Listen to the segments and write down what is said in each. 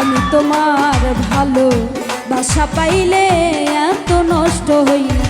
আমি তোমার ভালো বাসা পাইলে এত নষ্ট হইতাম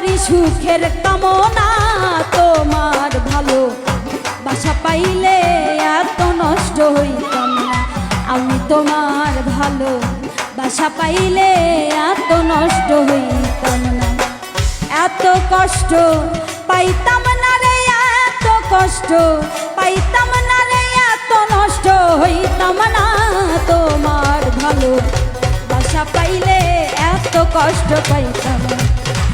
করি সুখের কামনা, তোমার ভালো বাসা পাইলে এত নষ্ট হইতাম না। আমি তোমার ভালো বাসা পাইলে এত নষ্ট হইতাম না। এত কষ্ট পাইতাম না রে, এত কষ্ট পাইতাম না রে, এত নষ্ট হইতাম না। তোমার ভালো বাসা পাইলে এত কষ্ট পাইতাম না।